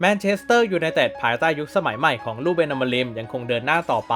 แมนเชสเตอร์ยูไนเต็ดภายใต้ยุคสมัยใหม่ของลูเบนอมลิมยังคงเดินหน้าต่อไป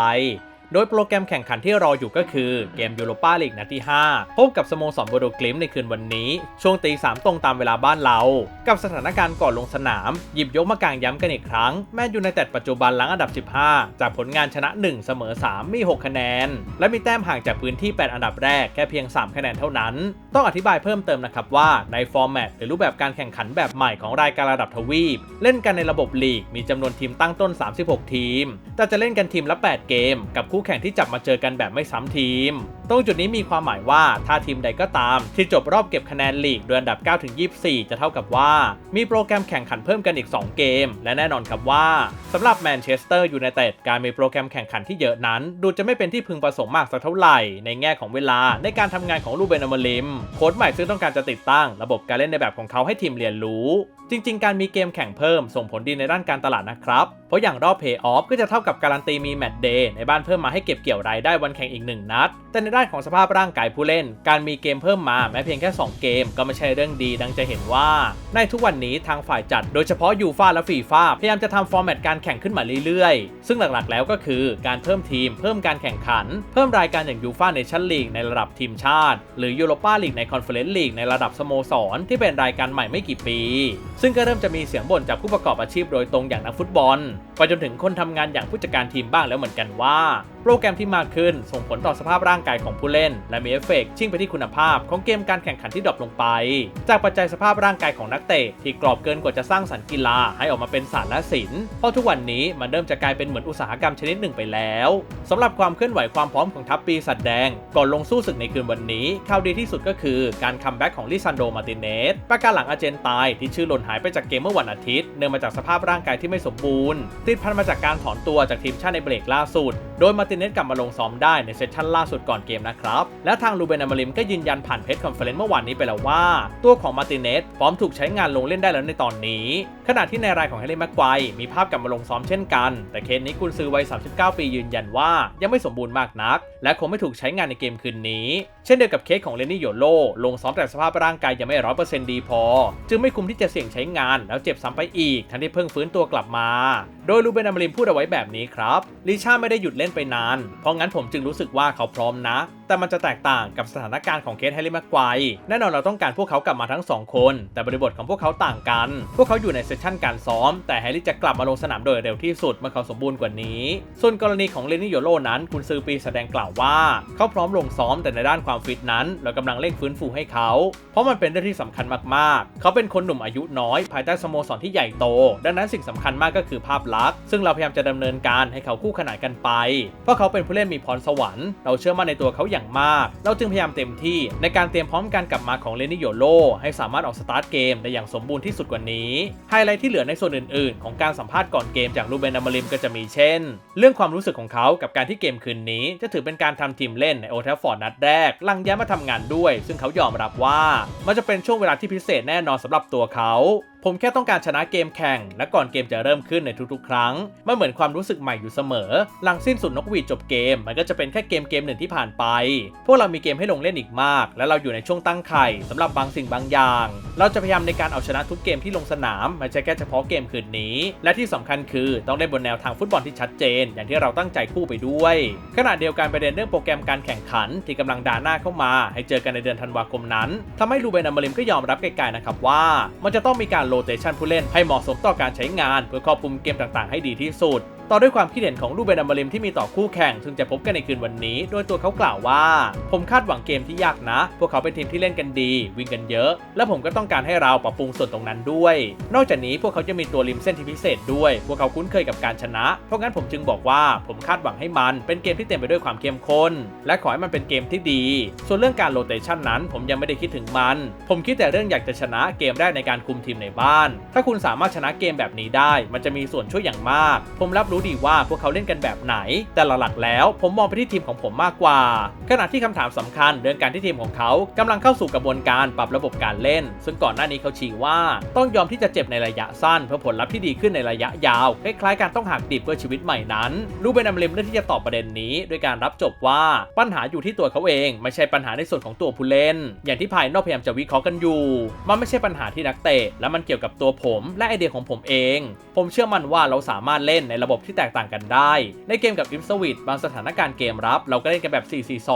โดยโปรแกรมแข่งขันที่รออยู่ก็คือเกมยูโรปาลีกนัดที่ 5 พบกับสโมสรโบโดกลิมในคืนวันนี้ ช่วงตีสามตรงตามเวลาบ้านเรา กับสถานการณ์ก่อนลงสนาม หยิบยกมากางย้ำกันอีกครั้ง แมนยูไนเต็ดปัจจุบันหลังอันดับ 15 จากผลงานชนะ 1 เสมอ 3 มี 6 คะแนน และมีแต้มห่างจากพื้นที่ 8 อันดับแรกแค่เพียง 3 คะแนนเท่านั้น ต้องอธิบายเพิ่มเติมนะครับว่าในฟอร์แมตหรือรูปแบบการแข่งขันแบบใหม่ของรายการระดับทวีป เล่นกันในระบบลีกมีจำนวนทีมตั้งต้น 36 ทีม แต่จะเล่นกันทีมละ 8 เกม กับคู่แข่งที่จับมาเจอกันแบบไม่ซ้ำทีม ตรงจุดนี้มีความหมายว่าถ้าทีมใดก็ตาม ที่จบรอบเก็บคะแนนลีกโดยอันดับ 9 ถึง 24 จะเท่ากับว่า มีโปรแกรมแข่งขันเพิ่มกันอีก 2 เกม และแน่นอนครับว่าสำหรับแมนเชสเตอร์ยูไนเต็ดการมีโปรแกรมแข่งขันที่เยอะนั้น ดูจะไม่เป็นที่พึงประสงค์มากสักเท่าไหร่ ในแง่ของเวลาในการทำงานของลูเบนอมลิมโค้ชใหม่ซึ่งต้องการจะติดตั้ง ระบบการเล่นในแบบของเขาให้ทีมเรียนรู้ จริง ๆ การมีเกมแข่งเพิ่มส่งผลดีในด้านการตลาดนะครับ เพราะอย่างรอบเพย์ออฟก็จะเท่ากับการันตีมีแมตช์เดย์ในบ้านเพิ่มมาให้เก็บเกี่ยวรายได้วันแข่งอีกหนึ่งนัดแต่ในด้านของสภาพร่างกายผู้เล่น การมีเกมเพิ่มมาแม้เพียงแค่ 2 เกมก็ไม่ใช่เรื่องดีดังจะเห็นว่า ในทุกวันนี้ทางฝ่ายจัดโดยเฉพาะยูฟาและฟีฟาพยายามจะทำฟอร์แมตการแข่งขึ้นมาเรื่อยๆ ซึ่งหลักๆแล้วก็คือการเพิ่มทีม เพิ่มการแข่งขัน เพิ่มรายการอย่างยูฟาเนชั่นลีกในระดับทีมชาติ หรือยูโรปาลีกในคอนเฟอเรนซ์ลีกในระดับสโมสรที่เป็นรายการใหม่ไม่กี่ปี ซึ่งก็เริ่มจะมีเสียงบ่นจากผู้ประกอบอาชีพโดยตรงอย่างนักฟุตบอลไปจนถึงคนทำงานอย่างผู้จัดการทีมบ้างแล้วเหมือนกันว่าโปรแกรมที่มากขึ้นส่งผลต่อสภาพร่างกายของผู้เล่น และมีเอฟเฟกต์ชิ่งไปที่คุณภาพของเกมการแข่งขันที่ดรอปลงไป จากปัจจัยสภาพร่างกายของนักเตะที่กรอบเกินกว่าจะสร้างสรรค์กีฬาให้ออกมาเป็นศาสตร์และศิลป์เพราะทุกวันนี้มันเริ่มจะกลายเป็นเหมือนอุตสาหกรรมชนิดหนึ่งไปแล้วสำหรับความเคลื่อนไหวความพร้อมของทัพปีศาจแดง ก่อนลงสู้ศึกในคืนวันนี้ข่าวดีที่สุดก็คือการคัมแบ็กของลิซันโดมาติเนสประการหลังอาเจนตายที่ชื่อหล่นหายไปจากเกมเมื่อวันอาทิตย์เนื่องมาจากสภาพร่างกายที่ไม่สมบูรณ์ติดพันมาจากการถอนตัวจากทีมชาติในเบรกล่าสุด โดยมาติเนสกลับมาลงซ้อมได้ในเซสชั่นล่าสุดก่อนเกมนะครับ และทางลูเบนอมาริมก็ยืนยันผ่านเพจคอนเฟอเรนซ์เมื่อวานนี้ไปแล้วว่า ตัวของมาติเนสพร้อมถูกใช้งานลงเล่นได้แล้วในตอนนี้ ขณะที่ในรายของเฮเลนแม็กไกวมีภาพกลับมาลงซ้อมเช่นกัน แต่เคสนี้กุนซือวัย 39 ปียืนยันว่ายังไม่สมบูรณ์มากนัก และคงไม่ถูกใช้งานในเกมคืนนี้ เช่นเดียวกับเคสของเลนนี่โยโลลงซ้อมแต่สภาพร่างกายยังไม่ร้อยเปอร์เซ็นต์ดีพอ จึงไม่คุ้มที่จะเสี่ยงใช้งานแล้วเจ็บซ้ำไปอีก ทั้งที่เพิ่งฟื้นตัวกลับมา โดยลูเบนอมริมพูดเอาไว้แบบนี้ครับลิชาไม่ได้หยุดเล่นไปนาน เพราะงั้นผมจึงรู้สึกว่าเขาพร้อมนะ แต่มันจะแตกต่างกับสถานการณ์ของเคสแฮร์รี่แม็กไกว์แน่นอนเราต้องการพวกเขากลับมาทั้งสองคน แต่บริบทของพวกเขาต่างกัน พวกเขาอยู่ในเซสชั่นการซ้อม แต่แฮร์รี่จะกลับมาลงสนามโดยเร็วที่สุดเมื่อเขาสมบูรณ์กว่านี้ ส่วนกรณีของเลนี่โยโลนั้นคุณซือปีแสดงกล่าวว่า เขาพร้อมลงซ้อมแต่ในด้านความฟิตนั้น เรากำลังเร่งฟื้นฟูให้เขา เพราะมันเป็นเรื่องที่สำคัญมากๆ เขาเป็นคนหนุ่มอายุน้อย ภายใต้สโมสรที่ใหญ่โต ดังนั้นสิ่งสำคัญมากก็คือภาพลักษณ์ ซึ่งเราพยายามจะดำเนินการให้เขาคู่ขนานกันไป เพราะเขาเป็นผู้เล่นมีพรสวรรค์ เราเชื่อมั่นในตัวเขาอย่างมาก เราจึงพยายามเต็มที่ ในการเตรียมพร้อมการกลับมาของเลนิโยโลให้สามารถออกสตาร์ทเกมได้อย่างสมบูรณ์ที่สุดกว่านี้ ไฮไลท์ที่เหลือในส่วนอื่นๆ ของการสัมภาษณ์ก่อนเกมจากลูเบนอมาริมก็จะมีเช่น เรื่องความรู้สึกของเขากับการที่เกมคืนนี้ จะถือเป็นการทำทีมเล่นในโอเทลฟอร์ดนัดแรก ลังย้ายมาทำงานด้วย ซึ่งเขายอมรับว่ามันจะเป็นช่วงเวลาที่พิเศษแน่นอนสำหรับตัวเขา ผมแค่ต้องการชนะเกมแข่ง และก่อนเกมจะเริ่มขึ้นในทุกๆ ครั้ง มันเหมือนความรู้สึกใหม่อยู่เสมอ หลังสิ้นสุดนกหวีดจบเกม มันก็จะเป็นแค่เกมเกมหนึ่งที่ผ่านไป พวกเรามีเกมให้ลงเล่นอีกมาก และเราอยู่ในช่วงตั้งไข่สำหรับบางสิ่งบางอย่าง เราจะพยายามในการเอาชนะทุกเกมที่ลงสนามไม่ใช่แค่เฉพาะเกมคืนนี้ และที่สำคัญคือต้องได้บนแนวทางฟุตบอลที่ชัดเจน อย่างที่เราตั้งใจคู่ไปด้วย ขณะเดียวกันประเด็นเรื่องโปรแกรมการแข่งขัน ที่กำลังด่าหน้าเข้ามา ให้เจอกันในเดือนธันวาคมนั้นทำให้ลูเบนอมริมก็ยอมรับไกลๆนะครับว่า มันจะต้องมีการโรเตชันผู้เล่นให้เหมาะสมต่อการใช้งาน เพื่อครอบคลุมเกมต่างๆ ให้ดีที่สุด ต่อด้วยความคิดเห็นของลูเบนอัมริมที่มีต่อคู่แข่ง ซึ่งจะพบกันในคืนวันนี้ โดยตัวเขากล่าวว่า ผมคาดหวังเกมที่ยากนะ พวกเขาเป็นทีมที่เล่นกันดี วิ่งกันเยอะ และผมก็ต้องการให้เราปรับปรุงส่วนตรงนั้นด้วย นอกจากนี้พวกเขาจะมีตัวริมเส้นที่พิเศษด้วย พวกเขาคุ้นเคยกับการชนะ เพราะงั้นผมจึงบอกว่าผมคาดหวังให้มันเป็นเกมที่เต็มไปด้วยความเข้มข้น และขอให้มันเป็นเกมที่ดี ส่วนเรื่องการโรเตชันนั้น ผมยังไม่ได้คิดถึงมัน ผมคิดแต่เรื่องอยากจะชนะเกมแรกในการคุมทีมในบ้าน ถ้าคุณสามารถชนะเกมแบบนี้ได้ มันจะมีส่วนช่วยอย่างมาก ผมรับรู้รู้ดีว่าพวกเขาเล่นกันแบบไหน แต่หลักๆแล้ว ผมมองไปที่ทีมของผมมากกว่า ขณะที่คำถามสำคัญเรื่องการที่ทีมของเขากำลังเข้าสู่กระบวนการปรับระบบการเล่น ซึ่งก่อนหน้านี้เขาชี้ว่า ต้องยอมที่จะเจ็บในระยะสั้น เพื่อผลลัพธ์ที่ดีขึ้นในระยะยาวคล้ายๆการต้องหักดิบเพื่อชีวิตใหม่นั้นลูเบนอัมเลมเลือกที่จะตอบประเด็นนี้ด้วยการรับจบว่าปัญหาอยู่ที่ตัวเขาเอง ไม่ใช่ปัญหาในส่วนของตัวผู้เล่น อย่างที่ภายนอกพยายามจะวิเคราะห์กันอยู่ มันไม่ใช่ปัญหาที่นักเตะและมันเกี่ยวกับตัวผม และไอเดียของผมเอง ผมเชื่อมั่นว่าเราสามารถเล่นในระบบที่แตกต่างกันได้ ในเกมกับอิฟสวิตบางสถานการณ์เกมรับ เราก็เล่นกันแบบ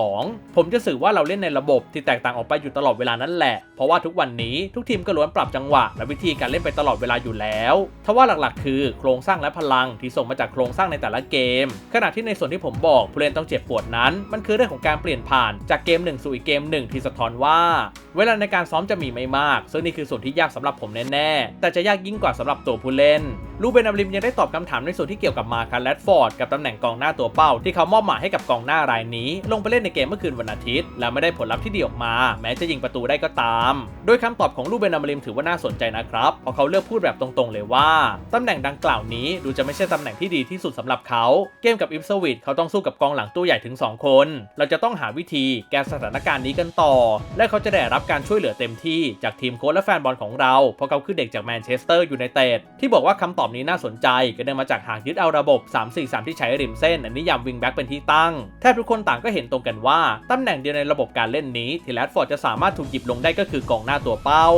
4-4-2 ผมจะสื่อว่าเราเล่นในระบบที่แตกต่างออกไปอยู่ตลอดเวลานั่นแหละ เพราะว่าทุกวันนี้ทุกทีมก็ล้วนปรับจังหวะ และวิธีการเล่นไปตลอดเวลาอยู่แล้วทว่าหลักๆ คือโครงสร้างและพลังที่ส่งมาจากโครงสร้างในแต่ละเกม ขณะที่ในส่วนที่ผมบอกผู้เล่นต้องเจ็บปวดนั้น มันคือเรื่องของการเปลี่ยนผ่านจากเกมหนึ่งสู่อีกเกมหนึ่งที่สะท้อนว่า เวลาในการซ้อมจะมีไม่มาก ซึ่งนี่คือส่วนที่ยากสำหรับผมแน่ๆแต่จะยากยิ่งกว่าสำหรับตัวผู้เล่นลูเบนอัมริมยังได้ตอบคำถามในส่วนที่เกี่ยวกับมาคันแรดฟอร์ดกับตำแหน่งกองหน้าตัวเป้าที่เขามอบหมายให้กับกองหน้ารายนี้ ลงไปเล่นในเกมเมื่อคืนวันอาทิตย์ และไม่ได้ผลลัพธ์ที่ดีออกมา แม้จะยิงประตูได้ก็ตาม โดยคำตอบของลูเบนอัมริมถือว่าน่าสนใจนะครับเพราะเขาเลือกพูดแบบตรงๆ เลยว่าตำแหน่งดังกล่าวนี้ดูจะไม่ใช่ตำแหน่งที่ดีที่สุดสำหรับเขา เกมกับอิฟสวิตเขาต้องสู้กับกองหลังตัวใหญ่ถึง 2 คน เราจะต้องหาวิธีแก้สถานการณ์นี้กันต่อ และเขาจะได้รับการช่วยเหลือเต็มที่จากทีมโค้ชและแฟนบอลของเราเพราะเขาคือเด็กจากแมนเชสเตอร์ยูไนเต็ดที่บอกว่าคำตอบนี้น่าสนใจก็เนื่องมาจากหากยึดเอาระบบ 3-4-3 ที่ใช้ริมเส้น อันนิยามวิงแบ็กเป็นที่ตั้ง แทบทุกคนต่างก็เห็นตรงกันว่า ตำแหน่งเดียวในระบบการเล่นนี้ ที่แรดฟอร์ดจะสามารถถูกหยิบลงได้ก็คือกองหน้าตัวเป้า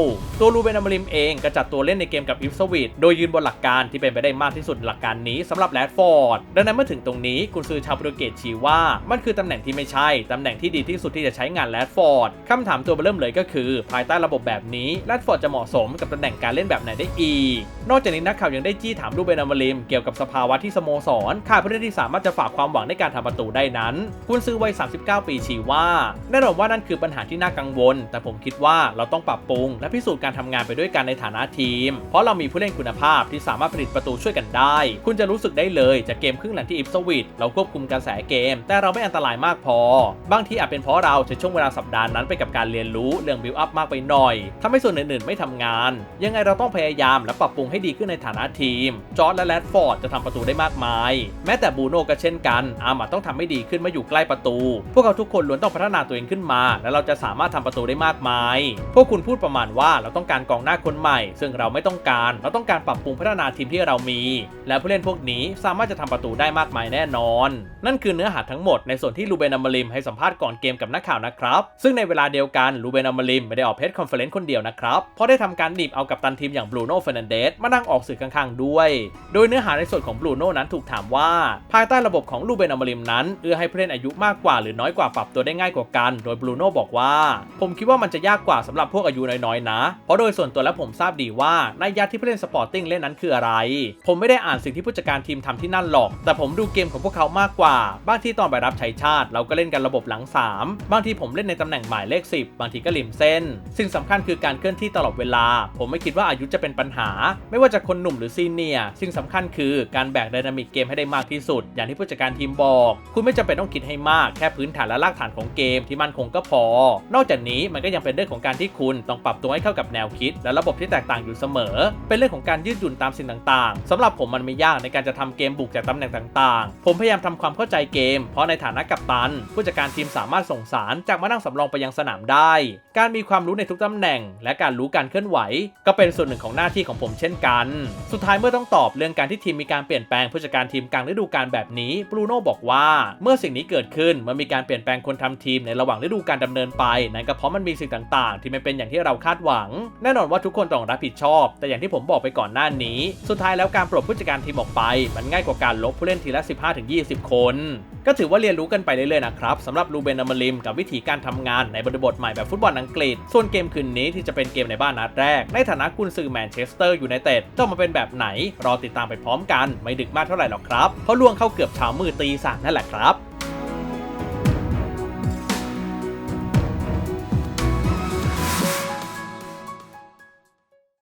ตัวลูเบนอมริมเองก็จัดตัวเล่นในเกมกับอิฟสวิตโดยยืนบนหลักการที่เป็นไปได้มากที่สุดหลักการนี้สำหรับแรดฟอร์ดดังนั้นเมื่อถึงตรงนี้กุนซือชาวโปรตุเกสชี้ว่า มันคือตำแหน่งที่ไม่ใช่ตำแหน่งที่ดีที่สุดที่จะใช้งานแรดฟอร์ดคำถามตัวเริ่มเลยก็คือ ภายใต้ระบบแบบนี้แรดฟอร์ดจะเหมาะสมกับตำแหน่งการเล่นแบบไหนได้อีก นอกจากนี้นักข่าวยังได้จี้ถามลูเบนอมริมเกี่ยวกับสภาวะที่สโมสรขาดผู้เล่นที่สามารถจะฝากความหวังในการทำประตูได้นั้นกุนซือวัย 39 ปีชี้ว่าแน่นอนว่านั่นคือปัญหาที่น่ากังวล แต่ผมคิดว่าเราต้องปรับปรุง และพิสูจน์การทำงานไปด้วยกันในฐานะทีม เพราะเรามีผู้เล่นคุณภาพที่สามารถผลิตประตูช่วยกันได้ คุณจะรู้สึกได้เลยจากเกมครึ่งหลังที่อิฟสวิตเราควบคุมกระแสเกม แต่เราไม่อันตรายมากพอ บางทีอาจเป็นเพราะเราใช้ช่วงเวลาสัปดาห์นั้นไปกับการเรียนรู้เรื่องบิวอัพมากไปหน่อยทำให้ส่วนอื่นๆ ไม่ทำงาน ยังไงเราต้องพยายามและปรับปรุงให้ดีขึ้นในฐานะทีม จอร์ดและแรดฟอร์ดจะทำประตูได้มากมาย แม้แต่บูโน่ก็เช่นกัน อาร์มต้องทำให้ดีขึ้นเมื่ออยู่ใกล้ประตู พวกเขาทุกคนล้วนต้องพัฒนาตัวเองขึ้นมา และเราจะสามารถทำประตูได้มากมาย พวกคุณพูดประมาณว่าเราต้องการกองหน้าคนใหม่ ซึ่งเราไม่ต้องการ เราต้องการปรับปรุงพัฒนาทีมที่เรามี และผู้เล่นพวกนี้สามารถจะทำประตูได้มากมายแน่นอน นั่นคือเนื้อหาทั้งหมดในส่วนที่ลูเบนอมริมให้สัมภาษณ์ก่อนเกมกับนักข่าวนะครับ ซึ่งในเวลาเดียวกันลูเบนอมริมไม่ได้ออกเพจคอนเฟอเรนซ์คนเดียวนะครับ เพราะได้ทำการหนีบเอากับตันทีมอย่างบรูโน่เฟรนันเดสมานั่งออกสื่อข้างๆด้วย โดยเนื้อหาในส่วนของบรูโน่นั้นถูกถามว่า ภายใต้ระบบของลูเบนอมริมนั้น เอื้อให้ผู้เล่นอายุมากกว่าหรือน้อยกว่าปรับตัวได้ง่ายกว่ากัน โดยบรูโน่บอกว่า ผมคิดว่ามันจะยากกว่าสำหรับพวกอายุน้อยๆนะ เพราะโดยส่วนตัวแล้วผมทราบดีว่านัยยะที่ผู้เล่นสปอร์ติ้งเล่นนั้นคืออะไร ผมไม่ได้อ่านสิ่งที่ผู้จัดการทีมทำที่นั่นหรอก แต่ผมดูเกมของพวกเขามากกว่า บางที่ตอนไปรับใช้ชาติ เราก็เล่นกันระบบหลัง 3 บางทีผมเล่นในตำแหน่งหมายเลข 10 บางทีก็ริมเส้น สิ่งสำคัญคือการเคลื่อนที่ตลอดเวลา ผมไม่คิดว่าอายุจะเป็นปัญหา ไม่ว่าจะคนหนุ่มหรือซีเนียร์สิ่งสำคัญคือการแบกไดนามิกเกมให้ได้มากที่สุด อย่างที่ผู้จัดการทีมบอก คุณไม่จำเป็นต้องคิดให้มากแค่พื้นฐานและรากฐานของเกมที่มั่นคงก็พอ นอกจากนี้มันก็ยังเป็นเรื่องของการที่คุณต้องปรับตัวให้เข้ากับแนวคิด และระบบที่แตกต่างอยู่เสมอ เป็นเรื่องของการยืดหยุ่นตามสิ่งต่างๆสำหรับผมมันไม่ยากในการจะทำเกมบุกจากตำแหน่งต่างๆ ผมพยายามทำความเข้าใจเกม เพราะในฐานะกัปตัน ผู้จัดการทีมสามารถส่งสารจากมานั่งสำรองไปยังสนามได้ การมีความรู้ในทุกตำแหน่ง และการรู้การเคลื่อนไหว ก็เป็นส่วนหนึ่งของหน้าที่ของผมเช่นกัน สุดท้ายเมื่อต้องตอบเรื่องการที่ทีมมีการเปลี่ยนแปลงผู้จัดการทีมกลางฤดูกาลแบบนี้บรูโน่บอกว่าเมื่อสิ่งนี้เกิดขึ้นมันมีการเปลี่ยนแปลงคนทำทีมในระหว่างฤดูกาลดำเนินไปนั่นก็เพราะมันมีสิ่งต่าง ๆ ที่ไม่เป็นอย่างที่เราคาดหวัง แน่นอนว่าทุกคนต้องรับผิดชอบ แต่อย่างที่ผมบอกไปก่อนหน้านี้ สุดท้ายแล้วการปลดผู้จัดการทีมออกไป มันง่ายกว่าการลบผู้เล่นทีละ 15-20 คน ก็ถือว่าเรียนรู้กันไปเรื่อยๆนะครับสำหรับลูเบนอมริมกับวิธีการทำงานในบริบทใหม่แบบฟุตบอลอังกฤษ ส่วนเกมคืนนี้ที่จะเป็นเกมในบ้านนัดแรก ในฐานะกุนซือแมนเชสเตอร์อยู่ในเต็ดจะมาเป็นแบบไหน รอติดตามไปพร้อมกัน ไม่ดึกมากเท่าไหร่หรอกครับเพราะล่วงเข้าเกือบเช้ามือตีสามนั่นแหละครับ